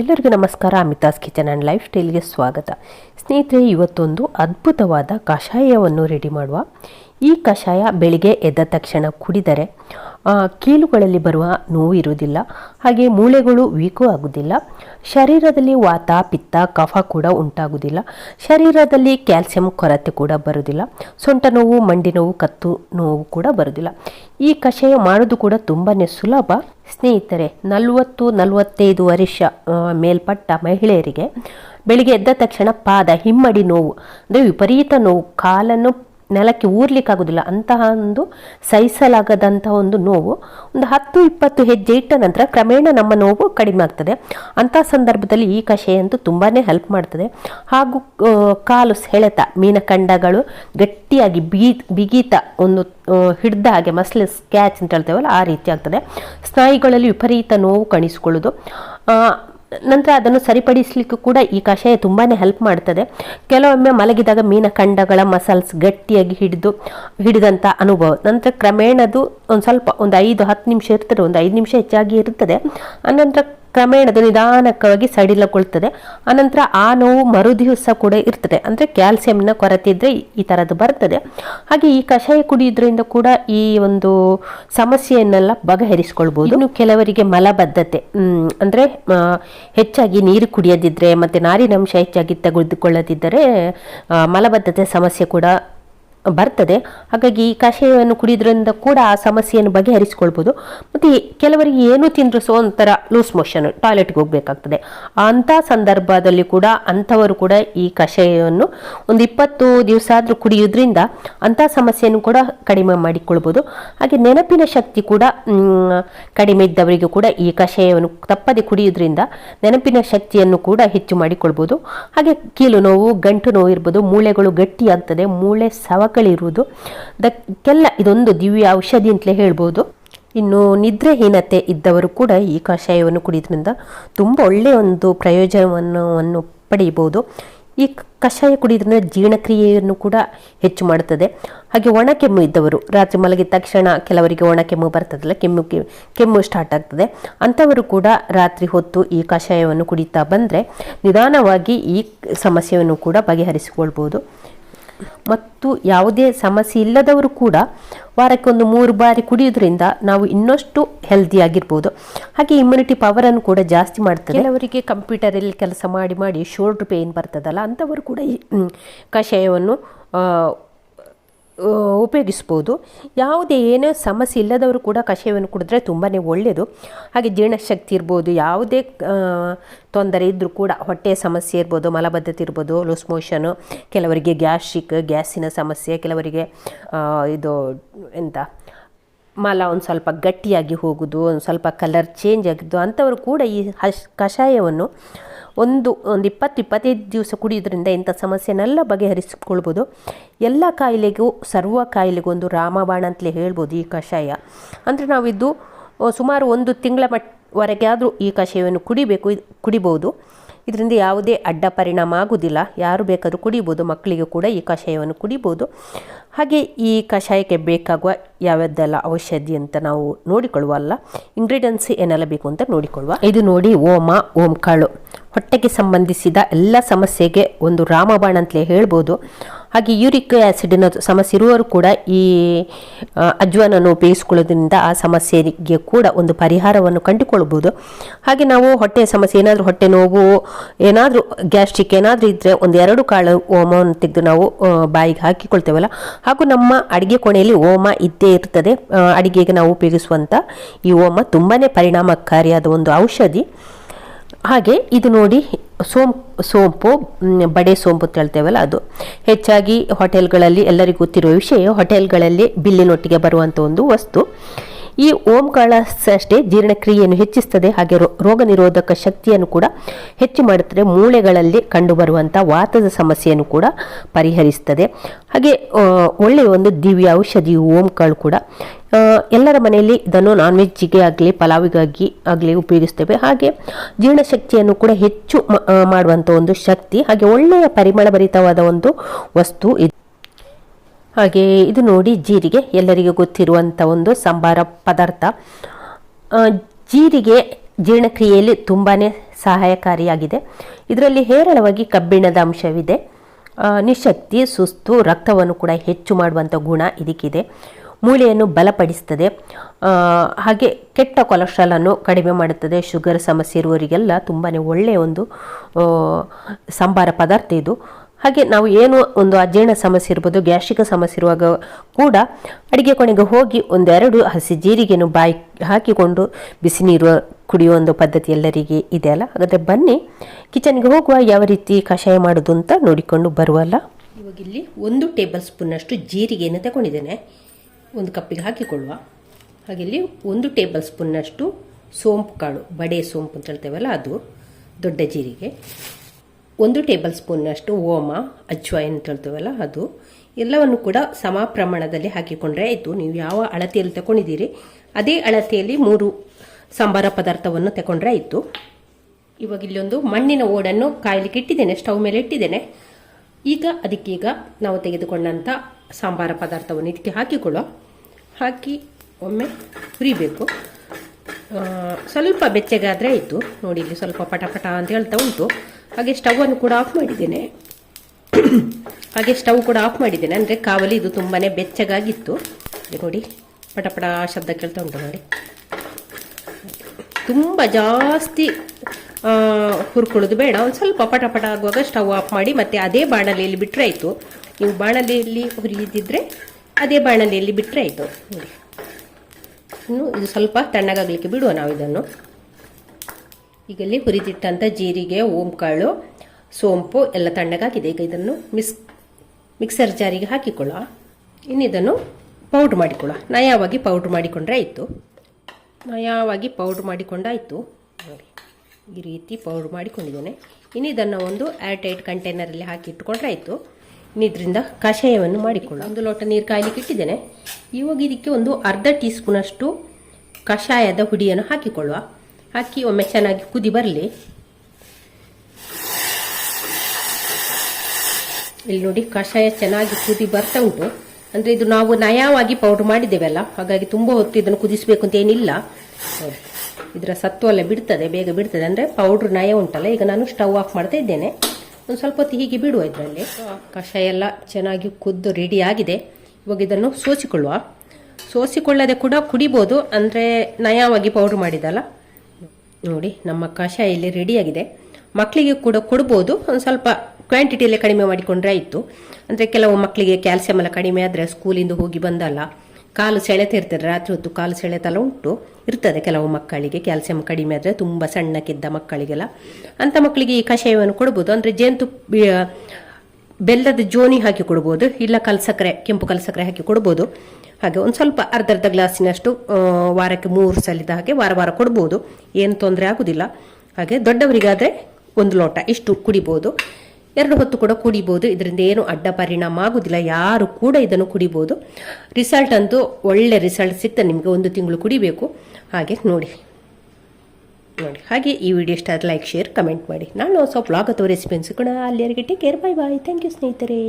ಎಲ್ಲರಿಗೂ ನಮಸ್ಕಾರ. Amitha's kitchen and life ಸ್ಟೈಲ್ಗೆ ಸ್ವಾಗತ. ಸ್ನೇಹಿತರೆ, ಇವತ್ತೊಂದು ಅದ್ಭುತವಾದ ಕಷಾಯವನ್ನು ರೆಡಿ ಮಾಡುವ. ಈ ಕಷಾಯ ಬೆಳಿಗ್ಗೆ ಎದ್ದ ತಕ್ಷಣ ಕುಡಿದರೆ ಕೀಲುಗಳಲ್ಲಿ ಬರುವ ನೋವು ಇರುವುದಿಲ್ಲ. ಹಾಗೆ ಮೂಳೆಗಳು ವೀಕು ಆಗುವುದಿಲ್ಲ. ಶರೀರದಲ್ಲಿ ವಾತ, ಪಿತ್ತ, ಕಫ ಕೂಡ ಉಂಟಾಗುವುದಿಲ್ಲ. ಶರೀರದಲ್ಲಿ ಕ್ಯಾಲ್ಸಿಯಂ ಕೊರತೆ ಕೂಡ ಬರುವುದಿಲ್ಲ. ಸೊಂಟ ನೋವು, ಮಂಡಿ ನೋವು, ಕತ್ತು ನೋವು ಕೂಡ ಬರುವುದಿಲ್ಲ. ಈ ಕಷಾಯ ಮಾಡೋದು ಕೂಡ ತುಂಬಾ ಸುಲಭ. ಸ್ನೇಹಿತರೆ, ನಲವತ್ತು, ನಲವತ್ತೈದು ವರ್ಷ ಮೇಲ್ಪಟ್ಟ ಮಹಿಳೆಯರಿಗೆ ಬೆಳಿಗ್ಗೆ ಎದ್ದ ತಕ್ಷಣ ಪಾದ, ಹಿಮ್ಮಡಿ ನೋವು, ಅಂದರೆ ವಿಪರೀತ ನೋವು, ಕಾಲನ್ನು ನೆಲಕ್ಕೆ ಊರ್ಲಿಕ್ಕಾಗೋದಿಲ್ಲ. ಅಂತಹ ಒಂದು ಸಹಿಸಲಾಗದಂತಹ ಒಂದು ನೋವು ಒಂದು ಹತ್ತು ಇಪ್ಪತ್ತು ಹೆಜ್ಜೆ ಇಟ್ಟ ನಂತರ ಕ್ರಮೇಣ ನಮ್ಮ ನೋವು ಕಡಿಮೆ ಆಗ್ತದೆ. ಅಂತಹ ಸಂದರ್ಭದಲ್ಲಿ ಈ ಕಷಾಯ ಅಂತೂ ತುಂಬಾ ಹೆಲ್ಪ್ ಮಾಡ್ತದೆ. ಹಾಗೂ ಕಾಲು ಸೆಳೆತ ಮೀನಖಂಡಗಳು ಗಟ್ಟಿಯಾಗಿ ಬೀ ಬಿಗೀತ ಒಂದು ಹಿಡ್ದ ಹಾಗೆ ಮಸ್ಲ್ ಸ್ಕ್ಯಾಚ್ ಅಂತ ಹೇಳ್ತೇವಲ್ಲ, ಆ ರೀತಿ ಆಗ್ತದೆ. ಸ್ನಾಯುಗಳಲ್ಲಿ ವಿಪರೀತ ನೋವು ಕಾಣಿಸಿಕೊಳ್ಳೋದು. ನಂತರ ಅದನ್ನು ಸರಿಪಡಿಸಲಿಕ್ಕೂ ಕೂಡ ಈ ಕಷಾಯ ತುಂಬಾ ಹೆಲ್ಪ್ ಮಾಡ್ತದೆ. ಕೆಲವೊಮ್ಮೆ ಮಲಗಿದಾಗ ಮೀನ ಖಂಡಗಳ ಮಸಲ್ಸ್ ಗಟ್ಟಿಯಾಗಿ ಹಿಡಿದು ಹಿಡಿದಂಥ ಅನುಭವ. ನಂತರ ಕ್ರಮೇಣದು ಒಂದು ಸ್ವಲ್ಪ, ಒಂದು ಐದು ಹತ್ತು ನಿಮಿಷ ಇರ್ತದೆ, ಒಂದು ಐದು ನಿಮಿಷ ಹೆಚ್ಚಾಗಿ ಇರ್ತದೆ. ಅನಂತರ ಕ್ರಮೇಣ ಅದು ನಿಧಾನಕವಾಗಿ ಸಡಿಲಗೊಳ್ತದೆ. ಆನಂತರ ಆ ನೋವು ಮರುದಿವಸ ಕೂಡ ಇರ್ತದೆ. ಅಂದರೆ ಕ್ಯಾಲ್ಸಿಯಂನ ಕೊರತೆ ಇದ್ದರೆ ಈ ಥರದ್ದು ಬರ್ತದೆ. ಹಾಗೆ ಈ ಕಷಾಯ ಕುಡಿಯೋದ್ರಿಂದ ಕೂಡ ಈ ಒಂದು ಸಮಸ್ಯೆಯನ್ನೆಲ್ಲ ಬಗೆಹರಿಸ್ಕೊಳ್ಬೋದು. ಇನ್ನು ಕೆಲವರಿಗೆ ಮಲಬದ್ಧತೆ ಅಂದರೆ ಹೆಚ್ಚಾಗಿ ನೀರು ಕುಡಿಯದಿದ್ರೆ ಮತ್ತು ನಾರಿನಂಶ ಹೆಚ್ಚಾಗಿ ತೆಗೆದುಕೊಳ್ಳದಿದ್ದರೆ ಮಲಬದ್ಧತೆ ಸಮಸ್ಯೆ ಕೂಡ ಬರ್ತದೆ. ಹಾಗಾಗಿ ಈ ಕಷಾಯವನ್ನು ಕುಡಿಯೋದ್ರಿಂದ ಕೂಡ ಆ ಸಮಸ್ಯೆಯನ್ನು ಬಗೆಹರಿಸಿಕೊಳ್ಬೋದು. ಮತ್ತು ಕೆಲವರಿಗೆ ಏನು ತಿಂದರೂ ಸೊ ಒಂಥರ ಲೂಸ್ ಮೋಷನ್, ಟಾಯ್ಲೆಟ್ಗೆ ಹೋಗಬೇಕಾಗ್ತದೆ. ಅಂಥ ಸಂದರ್ಭದಲ್ಲಿ ಕೂಡ ಅಂಥವರು ಕೂಡ ಈ ಕಷಾಯವನ್ನು ಒಂದು ಇಪ್ಪತ್ತು ದಿವಸ ಆದರೂ ಕುಡಿಯೋದ್ರಿಂದ ಅಂಥ ಸಮಸ್ಯೆಯನ್ನು ಕೂಡ ಕಡಿಮೆ ಮಾಡಿಕೊಳ್ಬೋದು. ಹಾಗೆ ನೆನಪಿನ ಶಕ್ತಿ ಕೂಡ ಕಡಿಮೆ ಇದ್ದವರಿಗೆ ಕೂಡ ಈ ಕಷಾಯವನ್ನು ತಪ್ಪದೆ ಕುಡಿಯೋದ್ರಿಂದ ನೆನಪಿನ ಶಕ್ತಿಯನ್ನು ಕೂಡ ಹೆಚ್ಚು ಮಾಡಿಕೊಳ್ಬೋದು. ಹಾಗೆ ಕೀಲು ನೋವು, ಗಂಟು ನೋವು ಇರ್ಬೋದು, ಮೂಳೆಗಳು ಗಟ್ಟಿಯಾಗ್ತದೆ, ಮೂಳೆ ಸವಕಳಿರುವುದು ದಕ್ಕೆಲ್ಲ ಇದೊಂದು ದಿವ್ಯ ಔಷಧಿ ಅಂತಲೇ ಹೇಳ್ಬೋದು. ಇನ್ನು ನಿದ್ರೆಹೀನತೆ ಇದ್ದವರು ಕೂಡ ಈ ಕಷಾಯವನ್ನು ಕುಡಿಯೋದ್ರಿಂದ ತುಂಬ ಒಳ್ಳೆಯ ಒಂದು ಪ್ರಯೋಜನವನ್ನು ವನ್ನು ಪಡೆಯಬಹುದು. ಈ ಕಷಾಯ ಕುಡಿಯೋದ್ರಿಂದ ಜೀರ್ಣಕ್ರಿಯೆಯನ್ನು ಕೂಡ ಹೆಚ್ಚು ಮಾಡುತ್ತದೆ. ಹಾಗೆ ಒಣ ಕೆಮ್ಮು ಇದ್ದವರು, ರಾತ್ರಿ ಮಲಗಿದ ತಕ್ಷಣ ಕೆಲವರಿಗೆ ಒಣ ಕೆಮ್ಮು ಬರ್ತದಲ್ಲ, ಕೆಮ್ಮು ಕೆಮ್ಮು ಸ್ಟಾರ್ಟ್ ಆಗ್ತದೆ. ಅಂಥವರು ಕೂಡ ರಾತ್ರಿ ಹೊತ್ತು ಈ ಕಷಾಯವನ್ನು ಕುಡಿತಾ ಬಂದರೆ ನಿಧಾನವಾಗಿ ಈ ಸಮಸ್ಯೆಯನ್ನು ಕೂಡ ಬಗೆಹರಿಸಿಕೊಳ್ಬೋದು. ಮತ್ತು ಯಾವುದೇ ಸಮಸ್ಯೆ ಇಲ್ಲದವರು ಕೂಡ ವಾರಕ್ಕೆ ಒಂದು ಮೂರು ಬಾರಿ ಕುಡಿಯೋದ್ರಿಂದ ನಾವು ಇನ್ನಷ್ಟು ಹೆಲ್ದಿ ಆಗಿರ್ಬೋದು. ಹಾಗೆ ಇಮ್ಯುನಿಟಿ ಪವರನ್ನು ಕೂಡ ಜಾಸ್ತಿ ಮಾಡ್ತದೆ. ಕೆಲವರಿಗೆ ಕಂಪ್ಯೂಟರಲ್ಲಿ ಕೆಲಸ ಮಾಡಿ ಮಾಡಿ ಶೋಲ್ಡ್ರ್ ಪೇಯ್ನ್ ಬರ್ತದಲ್ಲ ಅಂಥವರು ಕೂಡ ಈ ಕಷಾಯವನ್ನು ಉಪಯೋಗಿಸ್ಬೋದು. ಯಾವುದೇ ಏನೇ ಸಮಸ್ಯೆ ಇಲ್ಲದವರು ಕೂಡ ಕಷಾಯವನ್ನು ಕುಡಿದ್ರೆ ತುಂಬಾ ಒಳ್ಳೆಯದು ಹಾಗೆ ಜೀರ್ಣಶಕ್ತಿ ಇರ್ಬೋದು, ಯಾವುದೇ ತೊಂದರೆ ಇದ್ದರೂ ಕೂಡ ಹೊಟ್ಟೆಯ ಸಮಸ್ಯೆ ಇರ್ಬೋದು, ಮಲಬದ್ಧತೆ ಇರ್ಬೋದು, ಲೂಸ್ ಮೋಷನು, ಕೆಲವರಿಗೆ ಗ್ಯಾಸ್ಟ್ರಿಕ್, ಗ್ಯಾಸಿನ ಸಮಸ್ಯೆ, ಕೆಲವರಿಗೆ ಇದು ಎಂಥ ಮಲ ಒಂದು ಸ್ವಲ್ಪ ಗಟ್ಟಿಯಾಗಿ ಹೋಗೋದು, ಒಂದು ಸ್ವಲ್ಪ ಕಲರ್ ಚೇಂಜ್ ಆಗಿದ್ದು ಅಂಥವರು ಕೂಡ ಈ ಹಶ್, ಕಷಾಯವನ್ನು ಒಂದು ಒಂದು ಇಪ್ಪತ್ತು ಇಪ್ಪತ್ತೈದು ದಿವಸ ಕುಡಿಯೋದ್ರಿಂದ ಇಂಥ ಸಮಸ್ಯೆನೆಲ್ಲ ಬಗೆಹರಿಸಿಕೊಳ್ಬೋದು. ಎಲ್ಲ ಕಾಯಿಲೆಗೂ ಸರ್ವ ಕಾಯಿಲೆಗೂ ಒಂದು ರಾಮಬಾಣ ಅಂತಲೇ ಹೇಳ್ಬೋದು ಈ ಕಷಾಯ. ಅಂದರೆ ನಾವಿದ್ದು ಆ, ಸುಮಾರು ಒಂದು ತಿಂಗಳ ಮಟ್ಟವರೆಗೆ ಆದರೂ ಈ ಕಷಾಯವನ್ನು ಕುಡಿಬೇಕು ಕುಡಿಬೋದು. ಇದರಿಂದ ಯಾವುದೇ ಅಡ್ಡ ಪರಿಣಾಮ ಆಗುವುದಿಲ್ಲ. ಯಾರು ಬೇಕಾದರೂ ಕುಡಿಬೋದು, ಮಕ್ಕಳಿಗೆ ಕೂಡ ಈ ಕಷಾಯವನ್ನು ಕುಡಿಬೋದು. ಹಾಗೆ ಈ ಕಷಾಯಕ್ಕೆ ಬೇಕಾಗುವ ಯಾವ್ಯಾವ್ದೆಲ್ಲ ಔಷಧಿ ಅಂತ ನಾವು ನೋಡಿಕೊಳ್ಳುವ ಅಲ್ಲ ಇಂಗ್ರೀಡಿಯೆಂಟ್ಸ್ ಏನೆಲ್ಲ ಬೇಕು ಅಂತ ನೋಡಿಕೊಳ್ಳುವ. ಇದು ನೋಡಿ ಓಮ ಓಂ ಕಾಳು ಹೊಟ್ಟೆಗೆ ಸಂಬಂಧಿಸಿದ ಎಲ್ಲ ಸಮಸ್ಯೆಗೆ ಒಂದು ರಾಮಬಾಣ ಅಂತಲೇ ಹೇಳ್ಬೋದು. ಹಾಗೆ ಯೂರಿಕ್ ಆ್ಯಸಿಡಿನ ಸಮಸ್ಯೆ ಇರುವವರು ಕೂಡ ಈ ಅಜ್ವಾನನ್ನು ಉಪಯೋಗಿಸ್ಕೊಳ್ಳೋದ್ರಿಂದ ಆ ಸಮಸ್ಯೆಗೆ ಕೂಡ ಒಂದು ಪರಿಹಾರವನ್ನು ಕಂಡುಕೊಳ್ಬೋದು. ಹಾಗೆ ನಾವು ಹೊಟ್ಟೆ ಸಮಸ್ಯೆ, ಏನಾದರೂ ಹೊಟ್ಟೆ ನೋವು, ಏನಾದರೂ ಗ್ಯಾಸ್ಟ್ರಿಕ್ ಏನಾದರೂ ಇದ್ದರೆ ಒಂದು ಎರಡು ಕಾಳು ಓಮವನ್ನು ತೆಗೆದು ನಾವು ಬಾಯಿಗೆ ಹಾಕಿಕೊಳ್ತೇವಲ್ಲ. ಹಾಗೂ ನಮ್ಮ ಅಡುಗೆ ಕೋಣೆಯಲ್ಲಿ ಓಮ ಇದ್ದೇ ಇರ್ತದೆ. ಅಡಿಗೆಗೆ ನಾವು ಉಪಯೋಗಿಸುವಂಥ ಈ ಓಮ ತುಂಬಾ ಪರಿಣಾಮಕಾರಿಯಾದ ಒಂದು ಔಷಧಿ. ಹಾಗೆ ಇದು ನೋಡಿ ಸೋಂ ಸೋಂಪು ಬಡೆ ಸೋಂಪು ಅಂತ ಅದು. ಹೆಚ್ಚಾಗಿ ಹೋಟೆಲ್ಗಳಲ್ಲಿ ಎಲ್ಲರಿಗೂ ಗೊತ್ತಿರುವ ವಿಷಯ ಹೋಟೆಲ್ಗಳಲ್ಲಿ ಬಿಲ್ಲಿನೊಟ್ಟಿಗೆ ಬರುವಂಥ ಒಂದು ವಸ್ತು. ಈ ಓಂಕಾಳ ಅಷ್ಟೇ ಜೀರ್ಣಕ್ರಿಯೆಯನ್ನು ಹೆಚ್ಚಿಸ್ತದೆ. ಹಾಗೆ ರೋಗ ನಿರೋಧಕ ಶಕ್ತಿಯನ್ನು ಕೂಡ ಹೆಚ್ಚು ಮಾಡುತ್ತದೆ. ಮೂಳೆಗಳಲ್ಲಿ ಕಂಡುಬರುವಂಥ ವಾತದ ಸಮಸ್ಯೆಯನ್ನು ಕೂಡ ಪರಿಹರಿಸ್ತದೆ. ಹಾಗೆ ಒಳ್ಳೆಯ ಒಂದು ದಿವ್ಯ ಔಷಧಿ ಓಂಕಾಳು ಕೂಡ ಎಲ್ಲರ ಮನೆಯಲ್ಲಿ ಇದನ್ನು ನಾನ್ ವೆಜ್ಜಿಗೆ ಆಗಲಿ, ಪಲಾವಿಗಾಗಿ ಆಗಲಿ ಉಪಯೋಗಿಸ್ತೇವೆ. ಹಾಗೆ ಜೀರ್ಣಶಕ್ತಿಯನ್ನು ಕೂಡ ಹೆಚ್ಚು ಮಾಡುವಂಥ ಒಂದು ಶಕ್ತಿ, ಹಾಗೆ ಒಳ್ಳೆಯ ಪರಿಮಳಭರಿತವಾದ ಒಂದು ವಸ್ತು ಇದು. ಹಾಗೆ ಇದು ನೋಡಿ ಜೀರಿಗೆ, ಎಲ್ಲರಿಗೂ ಗೊತ್ತಿರುವಂಥ ಒಂದು ಸಂಬಾರ ಪದಾರ್ಥ. ಜೀರಿಗೆ ಜೀರ್ಣಕ್ರಿಯೆಯಲ್ಲಿ ತುಂಬಾ ಸಹಾಯಕಾರಿಯಾಗಿದೆ. ಇದರಲ್ಲಿ ಹೇರಳವಾಗಿ ಕಬ್ಬಿಣದ ಅಂಶವಿದೆ. ನಿಶಕ್ತಿ, ಸುಸ್ತು, ರಕ್ತವನ್ನು ಕೂಡ ಹೆಚ್ಚು ಮಾಡುವಂಥ ಗುಣ ಇದಕ್ಕಿದೆ. ಮೂಳೆಯನ್ನು ಬಲಪಡಿಸ್ತದೆ. ಹಾಗೆ ಕೆಟ್ಟ ಕೊಲೆಸ್ಟ್ರಾಲನ್ನು ಕಡಿಮೆ ಮಾಡುತ್ತದೆ. ಶುಗರ್ ಸಮಸ್ಯೆ ಇರುವವರಿಗೆಲ್ಲ ತುಂಬಾ ಒಳ್ಳೆಯ ಒಂದು ಸಂಬಾರ ಪದಾರ್ಥ ಇದು. ಹಾಗೆ ನಾವು ಏನು ಒಂದು ಅಜೀರ್ಣ ಸಮಸ್ಯೆ ಇರ್ಬೋದು, ಗ್ಯಾಸ್ಟ್ರಿಕ್ ಸಮಸ್ಯೆ ಇರುವಾಗ ಕೂಡ ಅಡಿಗೆ ಕೊನೆಗೆ ಹೋಗಿ ಒಂದೆರಡು ಹಸಿ ಜೀರಿಗೆಯನ್ನು ಬಾಯಿ ಹಾಕಿಕೊಂಡು ಬಿಸಿ ನೀರು ಕುಡಿಯುವ ಒಂದು ಪದ್ಧತಿ ಎಲ್ಲರಿಗೆ ಇದೆ ಅಲ್ಲ? ಹಾಗಾದರೆ ಬನ್ನಿ, ಕಿಚನ್ಗೆ ಹೋಗುವ ಯಾವ ರೀತಿ ಕಷಾಯ ಮಾಡೋದು ಅಂತ ನೋಡಿಕೊಂಡು ಬರುವಲ್ಲ? ಇವಾಗ ಇಲ್ಲಿ ಒಂದು ಟೇಬಲ್ ಸ್ಪೂನಷ್ಟು ಜೀರಿಗೆಯನ್ನು ತಗೊಂಡಿದ್ದೇನೆ. ಒಂದು ಕಪ್ಪಿಗೆ ಹಾಕಿಕೊಳ್ಳುವ. ಹಾಗೆ ಇಲ್ಲಿ ಒಂದು ಟೇಬಲ್ ಸ್ಪೂನ್ನಷ್ಟು ಸೋಂಪು ಕಾಳು, ಬಡೆ ಸೋಂಪು ಅಂತ ಹೇಳ್ತೇವಲ್ಲ ಅದು, ದೊಡ್ಡ ಜೀರಿಗೆ. ಒಂದು ಟೇಬಲ್ ಸ್ಪೂನ್ನಷ್ಟು ಓಮ ಅಜ್ವಾಯಿನ್ ಹೇಳ್ತೇವಲ್ಲ ಅದು. ಎಲ್ಲವನ್ನು ಕೂಡ ಸಮ ಪ್ರಮಾಣದಲ್ಲಿ ಹಾಕಿಕೊಂಡ್ರೆ ಆಯಿತು. ನೀವು ಯಾವ ಅಳತೆಯಲ್ಲಿ ತಗೊಂಡಿದ್ದೀರಿ ಅದೇ ಅಳತೆಯಲ್ಲಿ ಮೂರು ಸಾಂಬಾರ ಪದಾರ್ಥವನ್ನು ತಗೊಂಡ್ರೆ ಆಯಿತು. ಇವಾಗ ಇಲ್ಲೊಂದು ಮಣ್ಣಿನ ಓಡನ್ನು ಕಾಯಲಿಕ್ಕೆ ಇಟ್ಟಿದ್ದೇನೆ, ಸ್ಟವ್ ಮೇಲೆ ಇಟ್ಟಿದ್ದೇನೆ. ಈಗ ಅದಕ್ಕೀಗ ನಾವು ತೆಗೆದುಕೊಂಡಂಥ ಸಾಂಬಾರ ಪದಾರ್ಥವನ್ನು ಇದಕ್ಕೆ ಹಾಕಿಕೊಳ್ಳೋ ಹಾಕಿ ಒಮ್ಮೆ ಹುರಿಬೇಕು. ಸ್ವಲ್ಪ ಬೆಚ್ಚಗಾದರೆ ಆಯಿತು. ನೋಡಿ, ಇಲ್ಲಿ ಸ್ವಲ್ಪ ಪಟ ಪಟ ಅಂತ ಹೇಳ್ತಾ ಉಂಟು. ಹಾಗೆ ಸ್ಟವನ್ನು ಕೂಡ ಆಫ್ ಮಾಡಿದ್ದೇನೆ. ಹಾಗೆ ಸ್ಟವ್ ಕೂಡ ಆಫ್ ಮಾಡಿದ್ದೇನೆ. ಅಂದರೆ ಕಾವಲಿ ಇದು ತುಂಬಾ ಬೆಚ್ಚಗಾಗಿತ್ತು. ನೋಡಿ ಪಟ ಪಟ ಶಬ್ದ ಕೇಳ್ತಾ ಉಂಟು ನೋಡಿ. ತುಂಬ ಜಾಸ್ತಿ ಹುರ್ಕೊಳ್ಳೋದು ಬೇಡ. ಒಂದು ಸ್ವಲ್ಪ ಪಟ ಪಟ ಆಗುವಾಗ ಸ್ಟವ್ ಆಫ್ ಮಾಡಿ ಮತ್ತೆ ಅದೇ ಬಾಣಲೆಯಲ್ಲಿ ಬಿಟ್ಟರೆ ಆಯಿತು. ನೀವು ಬಾಣಲೆಯಲ್ಲಿ ಹುರಿದಿದ್ರೆ ಅದೇ ಬಾಣಲೆಯಲ್ಲಿ ಬಿಟ್ಟರೆ ಆಯಿತು. ನೋಡಿ. ಇನ್ನು ಇದು ಸ್ವಲ್ಪ ತಣ್ಣಗಾಗಲಿಕ್ಕೆ ಬಿಡುವ ನಾವು ಇದನ್ನು. ಈಗ ಇಲ್ಲಿ ಹುರಿದಿಟ್ಟಂಥ ಜೀರಿಗೆ, ಓಂಕಾಳು, ಸೋಂಪು ಎಲ್ಲ ತಣ್ಣಗಾಗಿದೆ. ಈಗ ಇದನ್ನು ಮಿಸ್, ಮಿಕ್ಸರ್ ಜಾರಿಗೆ ಹಾಕಿಕೊಳ್ಳುವ. ಇನ್ನು ಇದನ್ನು ಪೌಡ್ರ್ ಮಾಡಿಕೊಳ್ಳುವ. ನಯವಾಗಿ ಪೌಡ್ರ್ ಮಾಡಿಕೊಂಡ್ರೆ ಆಯಿತು. ನಯವಾಗಿ ಪೌಡ್ರ್ ಮಾಡಿಕೊಂಡಾಯಿತು ನೋಡಿ, ಈ ರೀತಿ ಪೌಡ್ರ್ ಮಾಡಿಕೊಂಡಿದ್ದೇನೆ. ಇನ್ನು ಇದನ್ನು ಒಂದು ಏರ್ ಟೈಟ್ ಕಂಟೈನರಲ್ಲಿ ಹಾಕಿ ಇಟ್ಕೊಂಡ್ರೆ ಆಯಿತು. ಇನ್ನು ಇದರಿಂದ ಕಷಾಯವನ್ನು ಮಾಡಿಕೊಳ್ಳ ಒಂದು ಲೋಟ ನೀರು ಕಾಯಲಿಕ್ಕೆ ಇಟ್ಟಿದ್ದೇನೆ. ಇವಾಗ ಇದಕ್ಕೆ ಒಂದು ಅರ್ಧ ಟೀ ಸ್ಪೂನಷ್ಟು ಕಷಾಯದ ಹುಡಿಯನ್ನು ಹಾಕಿಕೊಳ್ಳುವ. ಹಾಕಿ ಒಮ್ಮೆ ಚೆನ್ನಾಗಿ ಕುದಿ ಬರಲಿ. ಇಲ್ಲಿ ನೋಡಿ ಕಷಾಯ ಚೆನ್ನಾಗಿ ಕುದಿ ಬರ್ತಾ ಉಂಟು. ಅಂದರೆ ಇದು ನಾವು ನಯವಾಗಿ ಪೌಡ್ರ್ ಮಾಡಿದ್ದೇವಲ್ಲ, ಹಾಗಾಗಿ ತುಂಬ ಹೊತ್ತು ಇದನ್ನು ಕುದಿಸಬೇಕು ಅಂತ ಏನಿಲ್ಲ. ಇದರ ಸತ್ವ ಎಲ್ಲ ಬಿಡ್ತದೆ, ಬೇಗ ಬಿಡ್ತದೆ. ಅಂದರೆ ಪೌಡ್ರ್ ನಯ ಉಂಟಲ್ಲ, ಈಗ ನಾನು ಸ್ಟವ್ ಆಫ್ ಮಾಡ್ತಾ ಇದ್ದೇನೆ. ಒಂದು ಸ್ವಲ್ಪ ಹೊತ್ತು ಹೀಗೆ ಬಿಡುವ ಇದರಲ್ಲಿ. ಕಷಾಯ ಎಲ್ಲ ಚೆನ್ನಾಗಿ ಕುದ್ದು ರೆಡಿ ಆಗಿದೆ. ಇವಾಗ ಇದನ್ನು ಸೋಸಿಕೊಳ್ಳುವ. ಸೋಸಿಕೊಳ್ಳದೆ ಕೂಡ ಕುಡಿಬೋದು, ಅಂದರೆ ನಯವಾಗಿ ಪೌಡ್ರ್ ಮಾಡಿದಲ್ಲ ನೋಡಿ, ನಮ್ಮ ಕಷಾಯ ಇಲ್ಲಿ ರೆಡಿಯಾಗಿದೆ ಮಕ್ಕಳಿಗೆ ಕೂಡ ಕೊಡ್ಬೋದು. ಒಂದು ಸ್ವಲ್ಪ ಕ್ವಾಂಟಿಟಿಯಲ್ಲೇ ಕಡಿಮೆ ಮಾಡಿಕೊಂಡ್ರೆ ಆಯಿತು. ಅಂದರೆ ಕೆಲವು ಮಕ್ಕಳಿಗೆ ಕ್ಯಾಲ್ಸಿಯಂ ಎಲ್ಲ ಕಡಿಮೆ ಆದರೆ ಸ್ಕೂಲಿಂದ ಹೋಗಿ ಬಂದಲ್ಲ, ಕಾಲು ಸೆಳೆತ ಇರ್ತಾರೆ ರಾತ್ರಿ ಹೊತ್ತು ಕಾಲು ಸೆಳೆತಲ್ಲ ಉಂಟು. ಇರ್ತದೆ ಕೆಲವು ಮಕ್ಕಳಿಗೆ ಕ್ಯಾಲ್ಸಿಯಂ ಕಡಿಮೆ ಆದರೆ ತುಂಬ ಸಣ್ಣಕ್ಕಿದ್ದ ಮಕ್ಕಳಿಗೆಲ್ಲ. ಅಂಥ ಮಕ್ಕಳಿಗೆ ಈ ಕಷಾಯವನ್ನು ಕೊಡ್ಬೋದು. ಅಂದರೆ ಜೇನುತುಪ್ಪ ಬೆಲ್ಲದ ಜೋನಿ ಹಾಕಿ ಕೊಡ್ಬೋದು. ಇಲ್ಲ ಕಲ್ಸಕ್ಕರೆ ಕೆಂಪು ಕಲ್ಸಕ್ಕರೆ ಹಾಕಿ ಕೊಡ್ಬೋದು. ಹಾಗೆ ಒಂದು ಸ್ವಲ್ಪ ಅರ್ಧ ಅರ್ಧ ಗ್ಲಾಸಿನಷ್ಟು ವಾರಕ್ಕೆ ಮೂರು ಸಲಿದ ಹಾಗೆ ವಾರ ವಾರ ಕೊಡ್ಬೋದು. ಏನು ತೊಂದರೆ ಆಗೋದಿಲ್ಲ. ಹಾಗೆ ದೊಡ್ಡವರಿಗಾದರೆ ಒಂದು ಲೋಟ ಇಷ್ಟು ಕುಡಿಬೋದು. ಎರಡು ಹೊತ್ತು ಕೂಡ ಕುಡಿಬೋದು. ಇದರಿಂದ ಏನು ಅಡ್ಡ ಪರಿಣಾಮ ಆಗೋದಿಲ್ಲ. ಯಾರು ಕೂಡ ಇದನ್ನು ಕುಡಿಬೋದು. ರಿಸಲ್ಟ್ ಅಂತೂ ಒಳ್ಳೆ ರಿಸಲ್ಟ್ ಸಿಗ್ತದೆ ನಿಮಗೆ ಒಂದು ತಿಂಗಳು ಕುಡಿಬೇಕು. ಹಾಗೆ ನೋಡಿ. ನೋಡಿ. ಹಾಗೆ ಈ ವಿಡಿಯೋ ಇಷ್ಟ ಲೈಕ್, ಶೇರ್, ಕಮೆಂಟ್ ಮಾಡಿ. ನಾನು ಹೊಸ ಬ್ಲಾಗ್ ಅಥವಾ ರೆಸಿಪಿ ಅನ್ಸಿಕೊಂಡು ಅಲ್ಲಿಯವರೆಗೆ take care bye bye thank you ಸ್ನೇಹಿತರೆ.